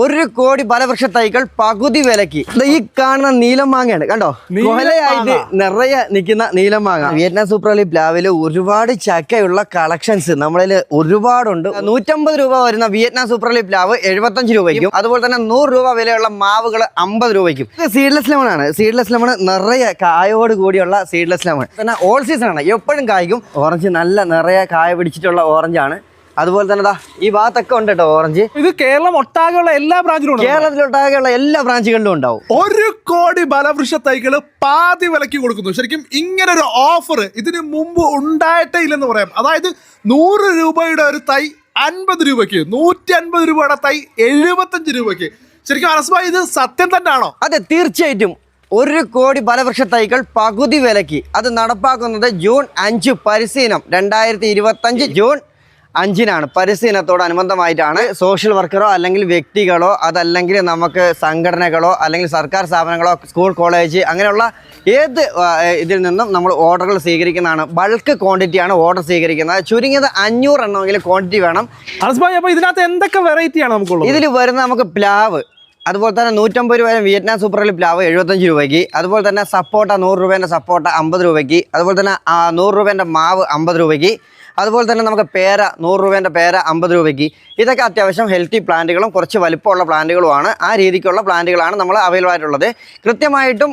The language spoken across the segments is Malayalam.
ഒരു കോടി ഫലവൃക്ഷ തൈകൾ പകുതി വിലക്ക് ഈ കാണുന്ന നീലം മാങ്ങയാണ് കണ്ടോ? കൊലയായിട്ട് നിറയെ നിൽക്കുന്ന നീലം മാങ്ങ. വിയറ്റ്നാം സൂപ്പർ ലീഗ് പ്ലാവിൽ ഒരുപാട് ചക്കയുള്ള കളക്ഷൻസ് നമ്മളിൽ ഒരുപാടുണ്ട്. നൂറ്റമ്പത് രൂപ വരുന്ന വിയറ്റ്നാം സൂപ്പർ ലീഗ് പ്ലാവ് എഴുപത്തഞ്ച് രൂപയ്ക്കും അതുപോലെ തന്നെ നൂറ് രൂപ വിലയുള്ള മാവുകൾ അമ്പത് രൂപയ്ക്കും. ഇത് സീഡ്ലെസ് ലെമൺ ആണ്. സീഡ്ലെസ് ലെമൺ നിറയെ കായോട് കൂടിയുള്ള സീഡ്ലെസ് ലെമൺ പിന്നെ ഓൾ സീസൺ ആണ്. എപ്പോഴും കായ്ക്കും. ഓറഞ്ച് നല്ല നിറയെ കായ പിടിച്ചിട്ടുള്ള ഓറഞ്ചാണ് അതുപോലെ തന്നെ ഈ ഭാഗത്തൊക്കെ ഉണ്ട് കേട്ടോ ഓറഞ്ച്. ഇത് കേരളം ഒട്ടാകെയുള്ള എല്ലാ ബ്രാഞ്ചിലും കേരളത്തിൽ ഒട്ടാകെയുള്ള എല്ലാ ബ്രാഞ്ചുകളിലും ഉണ്ടാവും. ഒരു കോടി ബലവൃക്ഷ തൈകൾ പാതി വിലക്ക് കൊടുക്കുന്നു. ശരിക്കും ഇങ്ങനെ ഒരു ഓഫർ ഇതിന് മുമ്പ് ഉണ്ടായിട്ടേ ഇല്ലെന്ന് പറയാം. അതായത് നൂറ് രൂപയുടെ ഒരു തൈ അൻപത് രൂപയ്ക്ക് നൂറ്റി അൻപത് രൂപയുടെ തൈ എഴുപത്തഞ്ച് രൂപയ്ക്ക്. ശരിക്കും അനസ്ബായി ഇത് സത്യം തന്നെയാണോ? അതെ തീർച്ചയായിട്ടും. ഒരു കോടി ഫലവൃക്ഷ തൈകൾ പകുതി വിലക്ക് അത് നടപ്പാക്കുന്നത് ജൂൺ അഞ്ച് പരിശീലനം രണ്ടായിരത്തി ജൂൺ അഞ്ചിനാണ്. പരിശീലനത്തോടനുബന്ധമായിട്ടാണ് സോഷ്യൽ വർക്കറോ അല്ലെങ്കിൽ വ്യക്തികളോ അതല്ലെങ്കിൽ നമുക്ക് സംഘടനകളോ അല്ലെങ്കിൽ സർക്കാർ സ്ഥാപനങ്ങളോ സ്കൂൾ കോളേജ് അങ്ങനെയുള്ള ഏത് ഇതിൽ നിന്നും നമ്മൾ ഓർഡറുകൾ സ്വീകരിക്കുന്നതാണ്. ബൾക്ക് ക്വാണ്ടിറ്റിയാണ് ഓർഡർ സ്വീകരിക്കുന്നത്. ചുരുങ്ങിയത് അഞ്ഞൂറ് എണ്ണമെങ്കിലും ക്വാണ്ടിറ്റി വേണം. അപ്പോൾ ഇതിനകത്ത് എന്തൊക്കെ വെറൈറ്റി ആണ് നമുക്കുള്ളത്? ഇതിൽ വരുന്ന നമുക്ക് പ്ലാവ് അതുപോലെ തന്നെ നൂറ്റമ്പത് രൂപ വിയറ്റ്നാം സൂപ്പർ ലീഗ് പ്ലാവ് എഴുപത്തഞ്ച് രൂപയ്ക്ക്. അതുപോലെ തന്നെ സപ്പോട്ട നൂറ് രൂപേന്റെ സപ്പോട്ട അമ്പത് രൂപയ്ക്ക്. അതുപോലെ തന്നെ നൂറ് രൂപേന്റെ മാവ് അമ്പത് രൂപയ്ക്ക്. അതുപോലെ തന്നെ നമുക്ക് പേര നൂറ് രൂപേന്റെ പേര അമ്പത് രൂപയ്ക്ക്. ഇതൊക്കെ അത്യാവശ്യം ഹെൽത്തി പ്ലാന്റുകളും കുറച്ച് വലിപ്പമുള്ള പ്ലാന്റുകളുമാണ് ആ രീതിക്കുള്ള പ്ലാന്റുകളാണ് നമ്മൾ അവൈലബിൾ ആയിട്ടുള്ളത്. കൃത്യമായിട്ടും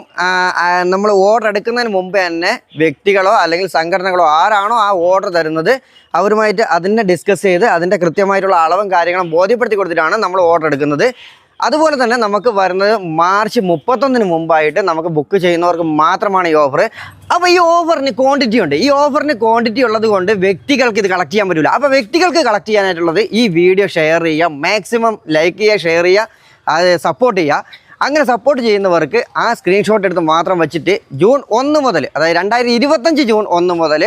നമ്മൾ ഓർഡർ എടുക്കുന്നതിന് മുമ്പ് തന്നെ വ്യക്തികളോ അല്ലെങ്കിൽ സംഘടനകളോ ആരാണോ ആ ഓർഡർ തരുന്നത് അവരുമായിട്ട് അതിനെ ഡിസ്കസ് ചെയ്ത് അതിന്റെ കൃത്യമായിട്ടുള്ള അളവും കാര്യങ്ങളും ബോധ്യപ്പെടുത്തി കൊടുത്തിട്ടാണ് നമ്മൾ ഓർഡർ എടുക്കുന്നത്. അതുപോലെ തന്നെ നമുക്ക് വരുന്നത് മാർച്ച് മുപ്പത്തൊന്നിന് മുമ്പായിട്ട് നമുക്ക് ബുക്ക് ചെയ്യുന്നവർക്ക് മാത്രമാണ് ഈ ഓഫർ അപ്പോൾ ഈ ഓഫറിന് ക്വാണ്ടിറ്റി ഉണ്ട്. ഈ ഓഫറിന് ക്വാണ്ടിറ്റി ഉള്ളത് കൊണ്ട് വ്യക്തികൾക്ക് ഇത് കളക്ട് ചെയ്യാൻ പറ്റില്ല അപ്പോൾ വ്യക്തികൾക്ക് കളക്ട് ചെയ്യാനായിട്ടുള്ളത് ഈ വീഡിയോ ഷെയർ ചെയ്യുക മാക്സിമം ലൈക്ക് ചെയ്യുക ഷെയർ ചെയ്യുക സപ്പോർട്ട് ചെയ്യുക. അങ്ങനെ സപ്പോർട്ട് ചെയ്യുന്നവർക്ക് ആ സ്ക്രീൻഷോട്ട് എടുത്ത് മാത്രം വെച്ചിട്ട് ജൂൺ ഒന്ന് മുതൽ അതായത് രണ്ടായിരത്തി ജൂൺ ഒന്ന് മുതൽ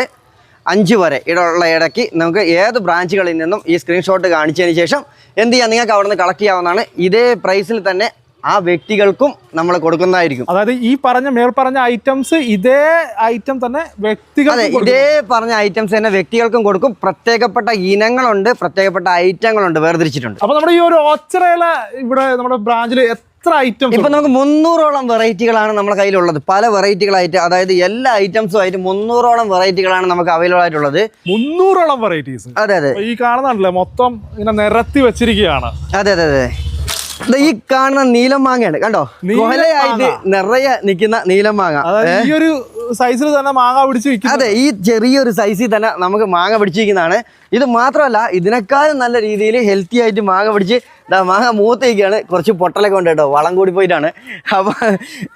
അഞ്ച് വരെ ഇടയുള്ള ഇടയ്ക്ക് നമുക്ക് ഏത് ബ്രാഞ്ചുകളിൽ നിന്നും ഈ സ്ക്രീൻഷോട്ട് കാണിച്ചതിന് ശേഷം എന്ത് ചെയ്യാം? നിങ്ങൾക്ക് അവിടെ നിന്ന് കളക്ട് ചെയ്യാവുന്നതാണ്. ഇതേ പ്രൈസിൽ തന്നെ ആ വ്യക്തികൾക്കും നമ്മൾ കൊടുക്കുന്നതായിരിക്കും. അതായത് ഈ പറഞ്ഞ മേൽ പറഞ്ഞ ഐറ്റംസ് ഇതേ ഐറ്റം തന്നെ വ്യക്തികൾ ഇതേ പറഞ്ഞ ഐറ്റംസ് തന്നെ വ്യക്തികൾക്കും കൊടുക്കും. പ്രത്യേകപ്പെട്ട ഇനങ്ങളുണ്ട് പ്രത്യേകപ്പെട്ട ഐറ്റങ്ങളുണ്ട് വേർതിരിച്ചിട്ടുണ്ട്. അപ്പൊ നമ്മുടെ ഈ ഒരു ഓച്ചറയില ഇവിടെ നമ്മുടെ ബ്രാഞ്ചിൽ എത്ര ഐറ്റം ഇപ്പൊ നമുക്ക് മുന്നൂറോളം വെറൈറ്റികളാണ് നമ്മുടെ കയ്യിലുള്ളത്. പല വെറൈറ്റികളായിട്ട് അതായത് എല്ലാ ഐറ്റംസും ആയിട്ട് മുന്നൂറോളം വെറൈറ്റികളാണ് നമുക്ക് അവൈലബിൾ ആയിട്ടുള്ളത്. മുന്നൂറോളം വെറൈറ്റീസ്. അതെ അതെ. ഈ കാണുന്നുണ്ടല്ലേ മൊത്തം ഇങ്ങനെ നിരത്തി വെച്ചിരിക്കുകയാണ്. അതെ അതെ അതെ. ഈ കാണുന്ന നീലം മാങ്ങയാണ്. കണ്ടോ? നീലം കൊലയായിട്ട് നിറയെ നിൽക്കുന്ന നീലം മാങ്ങ. ഈ ഒരു സൈസിൽ തന്നെ മാങ്ങ പിടിച്ചു അതെ ഈ ചെറിയൊരു സൈസിൽ തന്നെ നമുക്ക് മാങ്ങ പിടിച്ചിരിക്കുന്നതാണ്. ഇത് മാത്രമല്ല ഇതിനേക്കാളും നല്ല രീതിയിൽ ഹെൽത്തി ആയിട്ട് മാങ്ങ പിടിച്ച് മാങ്ങ മൂത്തേക്കാണ്. കുറച്ച് പൊട്ടലൊക്കെ ഉണ്ട് കേട്ടോ വളം കൂടി പോയിട്ടാണ് അപ്പോൾ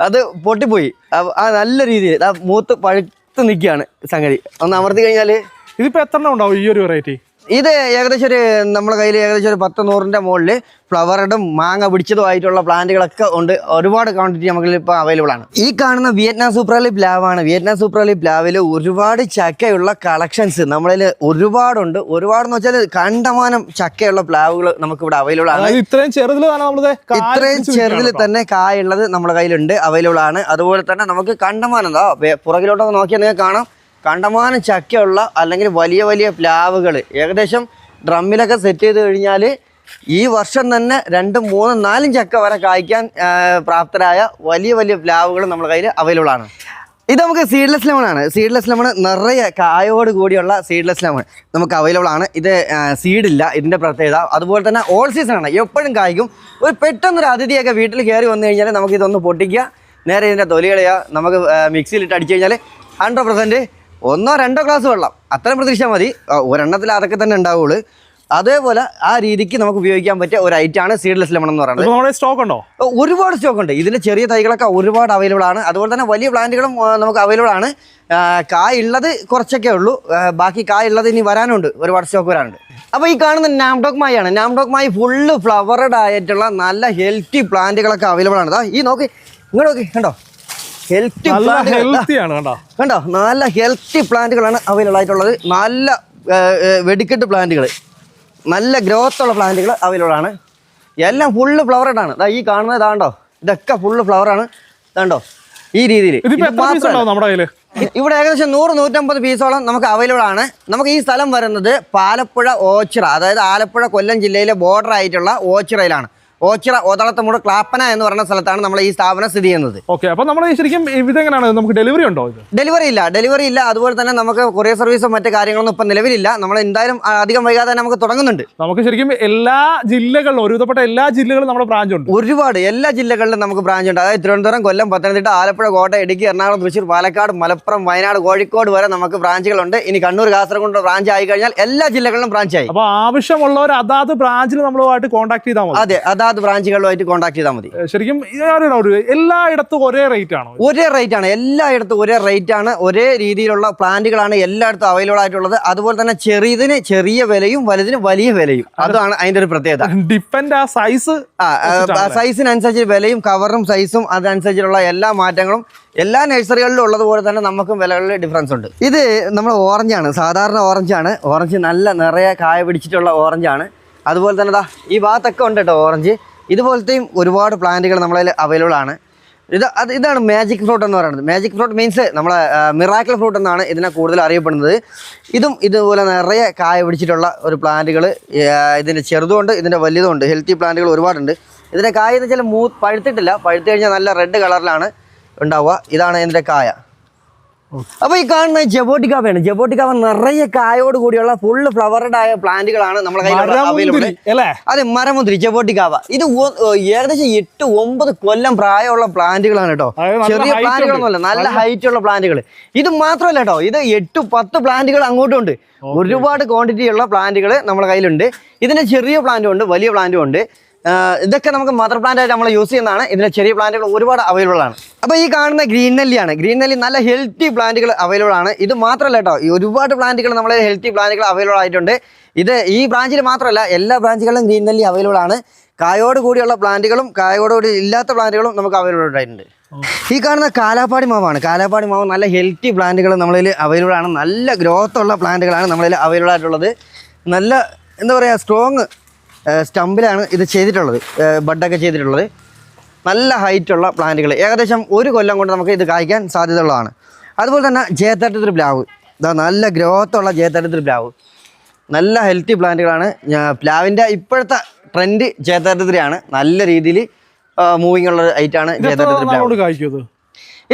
അത് പൊട്ടിപ്പോയി. അപ്പൊ ആ നല്ല രീതിയിൽ മൂത്ത് പഴുത്ത് നിൽക്കുകയാണ് സംഗതി. ഒന്ന് അമർത്തി കഴിഞ്ഞാൽ ഇതിപ്പോ എത്ര ഉണ്ടാവും ഈ ഒരു വെറൈറ്റി ഇത് ഏകദേശം ഒരു നമ്മുടെ കയ്യിൽ ഏകദേശം ഒരു പത്ത് നൂറിന്റെ മുകളിൽ ഫ്ലവറും മാങ്ങ പിടിച്ചതും ആയിട്ടുള്ള പ്ലാന്റുകളൊക്കെ ഉണ്ട്. ഒരുപാട് ക്വാണ്ടിറ്റി നമുക്ക് ഇപ്പോൾ അവൈലബിൾ ആണ്. ഈ കാണുന്ന വിയറ്റ്നാം സൂപ്രാലി പ്ലാവാണ് വിയറ്റ്നാം സൂപ്രാലി പ്ലാവിൽ ഒരുപാട് ചക്കയുള്ള കളക്ഷൻസ് നമ്മളിൽ ഒരുപാടുണ്ട്. ഒരുപാടെന്ന് വെച്ചാൽ കണ്ടമാനം ചക്കയുള്ള പ്ലാവുകൾ നമുക്ക് ഇവിടെ അവൈലബിൾ ആണ് ഇത്രയും ചെറുതിൽ ഇത്രയും ചെറുതിൽ തന്നെ കായുള്ളത് നമ്മുടെ കയ്യിലുണ്ട് അവൈലബിൾ ആണ്. അതുപോലെ തന്നെ നമുക്ക് കണ്ടമാനം എന്താ പുറകിലോട്ടൊക്കെ നോക്കിയാൽ നിങ്ങൾക്ക് കാണാം. കണ്ടമാനം ചക്കയുള്ള അല്ലെങ്കിൽ വലിയ വലിയ പ്ലാവുകൾ. ഏകദേശം ഡ്രമ്മിലൊക്കെ സെറ്റ് ചെയ്ത് കഴിഞ്ഞാൽ ഈ വർഷം തന്നെ രണ്ടും മൂന്നും നാലും ചക്ക വരെ കായ്ക്കാൻ പ്രാപ്തരായ വലിയ വലിയ പ്ലാവുകൾ നമ്മുടെ കയ്യിൽ അവൈലബിൾ ആണ്. ഇത് നമുക്ക് സീഡ്ലെസ് ലെമൺ ആണ്. സീഡ്ലെസ് ലെമൺ നിറയെ കായോട് കൂടിയുള്ള സീഡ്ലെസ് ലെമൺ നമുക്ക് അവൈലബിൾ ആണ്. ഇത് സീഡില്ല ഇതിന്റെ പ്രത്യേകത. അതുപോലെ തന്നെ ഓൾ സീസൺ ആണ്. എപ്പോഴും കായ്ക്കും. ഒരു പെട്ടെന്നൊരു അതിഥിയൊക്കെ വീട്ടിൽ കയറി വന്നു കഴിഞ്ഞാൽ നമുക്ക് ഇതൊന്ന് പൊട്ടിക്കുക. നേരെ ഇതിന്റെ തൊലി കളയുക. നമുക്ക് മിക്സിയിലിട്ട് അടിച്ചു കഴിഞ്ഞാൽ ഹൺഡ്രഡ് പെർസെന്റ് ഒന്നോ രണ്ടോ ഗ്ലാസ് വെള്ളം. അത്രയും പ്രതീക്ഷ മതി. ഒരെണ്ണത്തിൽ അതൊക്കെ തന്നെ ഉണ്ടാവുള്ളൂ. അതേപോലെ ആ രീതിക്ക് നമുക്ക് ഉപയോഗിക്കാൻ പറ്റിയ ഒരു ഐറ്റാണ് സീഡ്ലെസ് ലെമൺ എന്ന് പറയുന്നത്. സ്റ്റോക്ക് ഉണ്ടോ? ഒരുപാട് സ്റ്റോക്ക് ഉണ്ട്. ഇതിന്റെ ചെറിയ തൈകളൊക്കെ ഒരുപാട് അവൈലബിൾ ആണ്. അതുപോലെ തന്നെ വലിയ പ്ലാന്റുകളും നമുക്ക് അവൈലബിൾ ആണ്. കായുള്ളത് കായ് ഉള്ളത് കുറച്ചൊക്കെ ഉള്ളൂ. ബാക്കി കായ് ഉള്ളത് ഇനി വരാനുണ്ട്. ഒരുപാട് സ്റ്റോക്ക് വരാനുണ്ട്. അപ്പോൾ ഈ കാണുന്ന നാംഡോക് മായാണ് നാംഡോക് മായി ഫുള്ള് ഫ്ലവറഡ് ആയിട്ടുള്ള നല്ല ഹെൽത്തി പ്ലാന്റുകളൊക്കെ അവൈലബിൾ ആണ്. ഈ നോക്ക്. ഇങ്ങോട്ട് നോക്ക്. കണ്ടോ? ഹെൽത്തി ഹെൽത്തിയാണ് കണ്ടോ? കണ്ടോ? നല്ല ഹെൽത്തി പ്ലാന്റുകളാണ് അവൈലബിൾ ആയിട്ടുള്ളത്. നല്ല വെടിക്കെട്ട് പ്ലാന്റുകൾ നല്ല ഗ്രോത്ത് ഉള്ള പ്ലാന്റുകൾ അവൈലബിൾ ആണ്. എല്ലാം ഫുള്ള് ഫ്ലവറഡ് ആണ്. ഈ കാണുന്നത് ഇതാണ്ടോ? ഇതൊക്കെ ഫുള്ള് ഫ്ലവറാണ് ഇതാണ്ടോ? ഈ രീതിയിൽ ഇവിടെ ഏകദേശം നൂറ് നൂറ്റമ്പത് പീസോളം നമുക്ക് അവൈലബിൾ ആണ്. നമുക്ക് ഈ സ്ഥലം വരുന്നത് പാലപ്പുഴ ഓച്ചിറ അതായത് ആലപ്പുഴ കൊല്ലം ജില്ലയിലെ ബോർഡർ ആയിട്ടുള്ള ഓച്ചിറയിലാണ്. ഓച്ചിറ ഓതളത്തമൂട് ക്ലാപ്പന എന്ന് പറയുന്ന സ്ഥലത്താണ് നമ്മൾ ഈ സ്ഥാപനം സ്ഥിതി ചെയ്യുന്നത്. ഓക്കെ അപ്പൊ നമ്മൾ ശരിക്കും ഇതെങ്ങനെയാണ്? നമുക്ക് ഡെലിവറി ഉണ്ടോ ഇത്? ഡെലിവറി ഇല്ല. ഡെലിവറി ഇല്ല. അതുപോലെ തന്നെ നമുക്ക് കൊറിയർ സർവീസും മറ്റു കാര്യങ്ങളൊന്നും ഇപ്പം നിലവിലില്ല. നമ്മൾ എന്തായാലും അധികം വൈകാതെ തന്നെ നമുക്ക് തുടങ്ങുന്നുണ്ട്. നമുക്ക് ശരിക്കും എല്ലാ ജില്ലകളിലും ഒരുവിധപ്പെട്ട എല്ലാ ജില്ലകളിലും നമ്മുടെ ബ്രാഞ്ച് ഉണ്ട്. ഒരുപാട് എല്ലാ ജില്ലകളിലും നമുക്ക് ബ്രാഞ്ച് ഉണ്ട്. അതായത് തിരുവനന്തപുരം കൊല്ലം പത്തനംതിട്ട ആലപ്പുഴ കോട്ടയം ഇടുക്കി എറണാകുളം തൃശ്ശൂർ പാലക്കാട് മലപ്പുറം വയനാട് കോഴിക്കോട് വരെ നമുക്ക് ബ്രാഞ്ചുകളുണ്ട് ഇനി കണ്ണൂർ കാസർഗോഡ് ബ്രാഞ്ച് ആയി കഴിഞ്ഞാൽ എല്ലാ ജില്ലകളിലും ബ്രാഞ്ച് ആയി. അപ്പൊ ആവശ്യമുള്ളവർ അതാത് ബ്രാഞ്ചിൽ നമ്മളുമായിട്ട് കോൺടാക്ട് ചെയ്താൽ മതി. അതെ അതാത് ബ്രാഞ്ചുകളുമായിട്ട് കോൺടാക്ട് ചെയ്താൽ മതി. ശരിക്കും? എല്ലായിടത്തും ഒരേ റേറ്റ് ആണ്? ഒരേ റേറ്റ് ആണ്. എല്ലായിടത്തും ഒരേ റേറ്റ് ആണ്. ഒരേ രീതിയിലുള്ള പ്ലാന്റുകളാണ് എല്ലായിടത്തും അവൈലബിൾ ആയിട്ടുള്ളത്. അതുപോലെ തന്നെ ചെറിയതിന് ചെറിയ വിലയും വലുതിന് വലിയ വിലയും. അതാണ് അതിന്റെ ഒരു പ്രത്യേകത. ഡിപ്പെൻഡ് ആ സൈസ് സൈസിനനുസരിച്ച് വിലയും കവറും സൈസും അതനുസരിച്ചുള്ള എല്ലാ മാറ്റങ്ങളും എല്ലാ നഴ്സറികളിലും ഉള്ളതുപോലെ തന്നെ നമുക്കും വിലകളിൽ ഡിഫറൻസ് ഉണ്ട്. ഇത് നമ്മൾ ഓറഞ്ചാണ് സാധാരണ ഓറഞ്ചാണ് ഓറഞ്ച് നല്ല നിറയെ കായ പിടിച്ചിട്ടുള്ള ഓറഞ്ചാണ് അതുപോലെ തന്നെ ദാ ഈ ഭാഗത്തൊക്കെ ഉണ്ട് കേട്ടോ ഓറഞ്ച്. ഇതുപോലത്തെയും ഒരുപാട് പ്ലാന്റുകൾ നമ്മളതിൽ അവൈലബിൾ ആണ്. ഇത് അത് ഇതാണ് മാജിക് ഫ്രൂട്ട് എന്ന് പറയുന്നത്. മാജിക് ഫ്രൂട്ട് മീൻസ് നമ്മളെ മിറാക്കിൾ ഫ്രൂട്ട് എന്നാണ് ഇതിനെ കൂടുതൽ അറിയപ്പെടുന്നത്. ഇതും ഇതുപോലെ നിറയെ കായ പിടിച്ചിട്ടുള്ള ഒരു പ്ലാന്റുകൾ ഇതിന്റെ ചെറുതുമുണ്ട് ഇതിന്റെ വലുതുമുണ്ട് ഹെൽത്തി പ്ലാന്റുകൾ ഒരുപാടുണ്ട്. ഇതിന്റെ കായ എന്ന് വെച്ചാൽ മൂ പഴുത്തിട്ടില്ല. പഴുത്തു കഴിഞ്ഞാൽ നല്ല റെഡ് കളറിലാണ് ഉണ്ടാവുക. ഇതാണ് ഇതിന്റെ കായ. അപ്പോൾ ഈ കാണുന്ന ജബോട്ടിക്കാവയാണ് ജബോട്ടിക്കാവ നിറയെ കായോട് കൂടിയുള്ള ഫുള്ള് ഫ്ലവറഡ് ആയ പ്ലാന്റുകളാണ് നമ്മളെ കയ്യിൽ അല്ലേ? അതെ മരമുന്തിരി ജബോട്ടിക്കാവ. ഇത് ഏകദേശം എട്ട് ഒമ്പത് കൊല്ലം പ്രായമുള്ള പ്ലാന്റുകളാണ് കേട്ടോ. ചെറിയ പ്ലാന്റുകളൊന്നുമല്ല നല്ല ഹൈറ്റ് ഉള്ള പ്ലാന്റുകൾ ഇത് മാത്രമല്ല കേട്ടോ ഇത് എട്ട് പത്ത് പ്ലാന്റുകൾ അങ്ങോട്ടും ഉണ്ട് ഒരുപാട് ക്വാണ്ടിറ്റി ഉള്ള പ്ലാന്റുകൾ നമ്മളെ കയ്യിലുണ്ട്. ഇതിന് ചെറിയ പ്ലാന്റും ഉണ്ട് വലിയ പ്ലാന്റും ഉണ്ട്. ഇതൊക്കെ നമുക്ക് മദർ പ്ലാന്റ് ആയിട്ട് നമ്മൾ യൂസ് ചെയ്യുന്നതാണ്. ഇതിന്റെ ചെറിയ പ്ലാന്റുകൾ ഒരുപാട് അവൈലബിൾ ആണ്. അപ്പോൾ ഈ കാണുന്ന ഗ്രീൻ നെല്ലിയാണ്. ഗ്രീൻ നെല്ലി നല്ല ഹെൽത്തി പ്ലാന്റുകൾ അവൈലബിൾ ആണ്. ഇത് മാത്രമല്ല കേട്ടോ ഈ ഒരുപാട് പ്ലാന്റുകൾ നമ്മളെ ഹെൽത്തി പ്ലാന്റുകൾ അവൈലബിൾ ആയിട്ടുണ്ട്. ഇത് ഈ ബ്രാഞ്ചിൽ മാത്രമല്ല എല്ലാ ബ്രാഞ്ചുകളിലും ഗ്രീൻ നെല്ലി അവൈലബിൾ ആണ്. കായോട് കൂടിയുള്ള പ്ലാന്റുകളും കായോട് കൂടി ഇല്ലാത്ത പ്ലാന്റുകളും നമുക്ക് അവൈലബിൾ ആയിട്ടുണ്ട്. ഈ കാണുന്ന കാലാപ്പാടി മാവാണ്. കാലാപ്പാടി മാവ് നല്ല ഹെൽത്തി പ്ലാന്റുകൾ നമ്മളിൽ അവൈലബിൾ ആണ്. നല്ല ഗ്രോത്ത് ഉള്ള പ്ലാന്റുകളാണ് നമ്മളിൽ അവൈലബിൾ ആയിട്ടുള്ളത്. നല്ല എന്താ പറയുക സ്ട്രോങ് സ്റ്റമ്പിലാണ് ഇത് ചെയ്തിട്ടുള്ളത്. ബഡൊക്കെ ചെയ്തിട്ടുള്ളത്. നല്ല ഹൈറ്റുള്ള പ്ലാന്റുകൾ ഏകദേശം ഒരു കൊല്ലം കൊണ്ട് നമുക്ക് ഇത് കായ്ക്കാൻ സാധ്യതയുള്ളതാണ്. അതുപോലെ തന്നെ ജയത്തട്ടത്തിൽ പ്ലാവ്. ഇതാ നല്ല ഗ്രോത്തുള്ള ജയത്തട്ടത്തിൽ പ്ലാവ്. നല്ല ഹെൽത്തി പ്ലാന്റുകളാണ്. പ്ലാവിന്റെ ഇപ്പോഴത്തെ ട്രെൻഡ് ജയത്തട്ടത്തിലാണ് നല്ല രീതിയിൽ മൂവിങ് ഉള്ള ഐറ്റാണ് ജയത്തട്ടത്തിൽ പ്ലാവ്.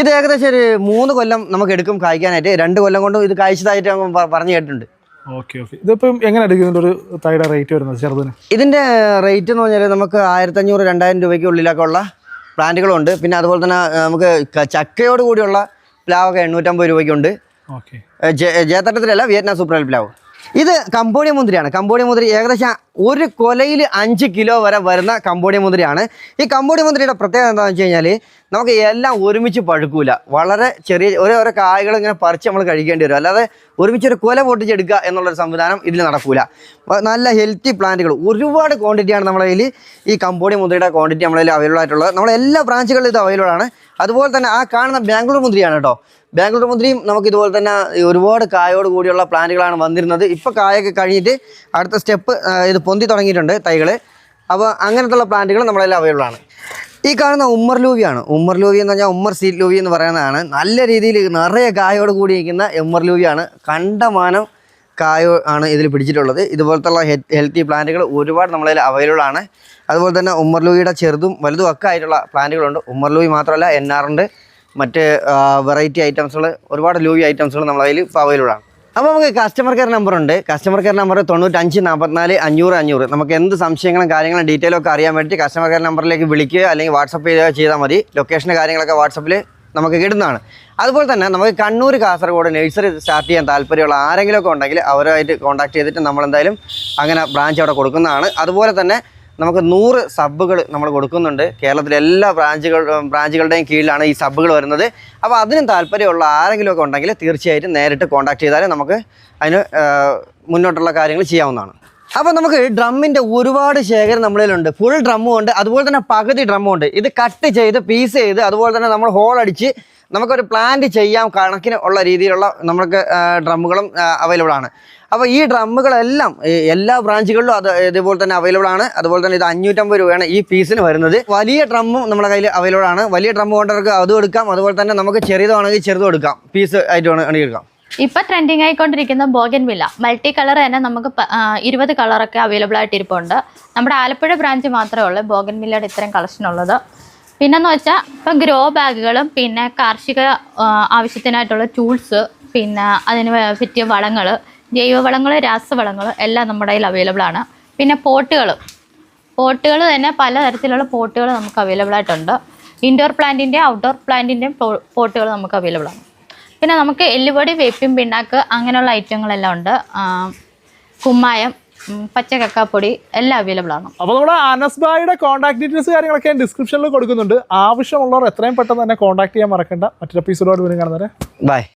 ഇത്? ഏകദേശം ഒരു മൂന്ന് കൊല്ലം നമുക്ക് എടുക്കും കായ്ക്കാനായിട്ട്. രണ്ട് കൊല്ലം കൊണ്ട് ഇത് കായ്ച്ചതായിട്ട് പറഞ്ഞു കേട്ടിട്ടുണ്ട്. Okay okay. ഇതിപ്പം എങ്ങനെ എടുക്കുന്നുണ്ട് ഒരു തൈയുടെ റേറ്റ് വരുന്നത് ചെറുതിന്? ഇതിന്റെ റേറ്റ് എന്ന് പറഞ്ഞാൽ നമുക്ക് ആയിരത്തഞ്ഞൂറ് രണ്ടായിരം രൂപയ്ക്ക് ഉള്ളിലൊക്കെ ഉള്ള പ്ലാന്റുകളുണ്ട്. പിന്നെ അതുപോലെ തന്നെ നമുക്ക് ചക്കയോട് കൂടിയുള്ള പ്ലാവൊക്കെ എണ്ണൂറ്റമ്പത് രൂപയ്ക്കുണ്ട്. ഓക്കെ. ഏ, ജെ- ജയത്തട്ടത്തിലല്ല വിയറ്റ്നാം സൂപ്പർ പ്ലാവ്. ഇത് കമ്പോഡിയ മുന്തിരിയാണ്. കമ്പോഡിയ മുന്തിരി ഏകദേശം ഒരു കൊലയിൽ അഞ്ച് കിലോ വരെ വരുന്ന കമ്പോഡിയ മുന്തിരിയാണ്. ഈ കമ്പോഡിയ മുന്തിരിയുടെ പ്രത്യേകത എന്താണെന്ന് വെച്ച് കഴിഞ്ഞാൽ നമുക്ക് എല്ലാം ഒരുമിച്ച് പഴുക്കൂല. വളരെ ചെറിയ ഓരോ ഓരോ കായകൾ ഇങ്ങനെ പറിച്ച് നമ്മൾ കഴിക്കേണ്ടി വരും. അല്ലാതെ ഒരുമിച്ച് ഒരു കൊല പൊട്ടിച്ചെടുക്കുക എന്നുള്ളൊരു സംവിധാനം ഇതിൽ നടക്കൂല. നല്ല ഹെൽത്തി പ്ലാന്റുകൾ. ഒരുപാട് ക്വാണ്ടിറ്റിയാണ് നമ്മുടെ കയ്യിൽ ഈ കമ്പോഡിയ മുന്തിരിയുടെ ക്വാണ്ടിറ്റി നമ്മുടെ കയ്യിൽ അവൈലബിൾ ആയിട്ടുള്ളത്. നമ്മുടെ എല്ലാ ബ്രാഞ്ചുകളിലും ഇത് അവൈലബിൾ ആണ്. അതുപോലെ തന്നെ ആ കാണുന്ന ബാംഗ്ലൂർ മുന്തിരിയാണ് കേട്ടോ. ബാംഗ്ലൂർ മുന്തിരിയും നമുക്ക് ഇതുപോലെ തന്നെ ഒരുപാട് കായോട് കൂടിയുള്ള പ്ലാന്റുകളാണ് വന്നിരുന്നത്. ഇപ്പോൾ കായൊക്കെ കഴിഞ്ഞിട്ട് അടുത്ത സ്റ്റെപ്പ് ഇത് പൊന്തി തുടങ്ങിയിട്ടുണ്ട് തൈകൾ അപ്പോൾ അങ്ങനത്തുള്ള പ്ലാന്റുകൾ നമ്മളെല്ലാം അവൈലബിൾ ആണ്. ഈ കാണുന്ന ഉമ്മർ ലൂവിയാണ്. ഉമ്മർ ലൂവി എന്ന് പറഞ്ഞാൽ ഉമ്മർ സീറ്റ് ലൂവി എന്ന് പറയുന്നതാണ്. നല്ല രീതിയിൽ നിറയെ കായോട് കൂടി നിൽക്കുന്ന ഉമ്മർ ലൂവിയാണ്. കണ്ടമാനം കായോ ആണ് ഇതിൽ പിടിച്ചിട്ടുള്ളത്. ഇതുപോലത്തുള്ള ഹെൽത്തി പ്ലാന്റുകൾ ഒരുപാട് നമ്മളതിൽ അവൈലബിൾ ആണ്. അതുപോലെ തന്നെ ഉമ്മർ ലൂവിയുടെ ചെറുതും വലുതും ഒക്കെ ആയിട്ടുള്ള പ്ലാന്റുകളുണ്ട് ഉമ്മർ ലൂവി മാത്രമല്ല എൻ ഉണ്ട്. മറ്റ് വെറൈറ്റി ഐറ്റംസുകൾ ഒരുപാട് ലൂവി ഐറ്റംസുകൾ നമ്മളതിൽ ഇപ്പോൾ അവൈലബിൾ ആണ്. അപ്പോൾ നമുക്ക് കസ്റ്റമർ കെയർ നമ്പർ ഉണ്ട്. കസ്റ്റമർ കെയർ നമ്പർ തൊണ്ണൂറ്റഞ്ച് നാൽപ്പത്തിനാല് അഞ്ഞൂറ് അഞ്ഞൂറ്. നമുക്ക് എന്ത് സംശയങ്ങളും കാര്യങ്ങളും ഡീറ്റെയിലും ഒക്കെ അറിയാൻ വേണ്ടി കസ്റ്റമർ കെയർ നമ്പറിലേക്ക് വിളിക്കുക അല്ലെങ്കിൽ വാട്സപ്പ് ചെയ്യുക ചെയ്താൽ മതി. ലൊക്കേഷന്റെ കാര്യങ്ങളൊക്കെ വാട്സപ്പിൽ നമുക്ക് കിട്ടുന്നതാണ്. അതുപോലെ തന്നെ നമുക്ക് കണ്ണൂർ കാസർഗോഡ് നഴ്സറി സ്റ്റാർട്ട് ചെയ്യാൻ താല്പര്യമുള്ള ആരെങ്കിലുമൊക്കെ ഉണ്ടെങ്കിൽ അവരുമായിട്ട് കോൺടാക്ട് ചെയ്തിട്ട് നമ്മളെന്തായാലും അങ്ങനെ ബ്രാഞ്ച് അവിടെ കൊടുക്കുന്നതാണ്. അതുപോലെ തന്നെ നമുക്ക് നൂറ് സബ്ബുകൾ നമ്മൾ കൊടുക്കുന്നുണ്ട്. കേരളത്തിലെ എല്ലാ ബ്രാഞ്ചുകൾ ബ്രാഞ്ചുകളുടെയും കീഴിലാണ് ഈ സബ്ബുകൾ വരുന്നത്. അപ്പോൾ അതിനും താല്പര്യമുള്ള ആരെങ്കിലും ഒക്കെ ഉണ്ടെങ്കിൽ തീർച്ചയായിട്ടും നേരിട്ട് കോൺടാക്ട് ചെയ്താൽ നമുക്ക് അതിന് മുന്നോട്ടുള്ള കാര്യങ്ങൾ ചെയ്യാവുന്നതാണ്. അപ്പോൾ നമുക്ക് ഡ്രമ്മിന്റെ ഒരുപാട് ശേഖരം നമ്മളിലുണ്ട് ഫുൾ ഡ്രമ്മും ഉണ്ട്. അതുപോലെ തന്നെ പകുതി ഡ്രമ്മും ഉണ്ട്. ഇത് കട്ട് ചെയ്ത് പീസ് ചെയ്ത് അതുപോലെ തന്നെ നമ്മൾ ഹോൾ അടിച്ച് നമുക്കൊരു പ്ലാന്റ് ചെയ്യാം കണക്കിന് ഉള്ള രീതിയിലുള്ള നമുക്ക് ഡ്രമ്മുകളും അവൈലബിൾ ആണ്. അപ്പോൾ ഈ ഡ്രമ്മുകളെല്ലാം എല്ലാ ബ്രാഞ്ചുകളിലും അത് ഇതുപോലെ തന്നെ അവൈലബിൾ ആണ്. അതുപോലെ തന്നെ ഇത് അഞ്ഞൂറ്റമ്പത് രൂപയാണ് ഈ ഫീസിന് വരുന്നത്. വലിയ ഡ്രമ്മും നമ്മുടെ കയ്യിൽ അവൈലബിൾ ആണ്. വലിയ ഡ്രമ്മ് കൊണ്ടവർക്ക് അതും എടുക്കാം. അതുപോലെ തന്നെ നമുക്ക് ചെറുതാണെങ്കിൽ ചെറുതും എടുക്കാം. പീസ് ആയിട്ട് വേണമെങ്കിൽ എടുക്കാം. ഇപ്പൊ ട്രെൻഡിങ് ആയിക്കൊണ്ടിരിക്കുന്ന ബോഗൻ വില്ല മൾട്ടി കളർ തന്നെ നമുക്ക് ഇരുപത് കളറൊക്കെ അവൈലബിൾ ആയിട്ട് ഇരിപ്പുണ്ട്. നമ്മുടെ ആലപ്പുഴ ബ്രാഞ്ച് മാത്രമേ ഉള്ളൂ ബോഗൻ വില്ലയുടെ ഇത്തരം കളക്ഷൻ ഉള്ളത്. പിന്നെന്ന് വെച്ചാൽ ഇപ്പം ഗ്രോ ബാഗുകളും പിന്നെ കാർഷിക ആവശ്യത്തിനായിട്ടുള്ള ടൂൾസ് പിന്നെ അതിന് പറ്റിയ വളങ്ങൾ ജൈവവളങ്ങൾ രാസവളങ്ങൾ എല്ലാം നമ്മുടെ കയ്യിൽ അവൈലബിൾ ആണ്. പിന്നെ പോട്ടുകൾ പോട്ടുകൾ തന്നെ പലതരത്തിലുള്ള പോട്ടുകൾ നമുക്ക് അവൈലബിൾ ആയിട്ടുണ്ട്. ഇൻഡോർ പ്ലാന്റിന്റെ ഔട്ട്ഡോർ പ്ലാന്റിന്റെയും പോട്ടുകൾ നമുക്ക് അവൈലബിൾ ആണ്. പിന്നെ നമുക്ക് എല്ലുപൊടി വേപ്പിൻ പിണ്ണാക്ക് അങ്ങനെയുള്ള ഐറ്റങ്ങളെല്ലാം ഉണ്ട്. കുമ്മായം പച്ച കക്കാപ്പൊടി എല്ലാം അവൈലബിൾ ആണ്. അപ്പോൾ നമ്മുടെ അനസ്ബായുടെ കോൺടാക്ട് ഡീറ്റെയിൽസ് കാര്യങ്ങളൊക്കെ ഡിസ്ക്രിപ്ഷനിൽ കൊടുക്കുന്നുണ്ട്. ആവശ്യമുള്ളവർ എത്രയും പെട്ടെന്ന് തന്നെ കോൺടാക്ട് ചെയ്യാൻ മറക്കണ്ട. മറ്റൊരു എപ്പിസോഡോട് വരും കാണുന്നവരെ. ബൈ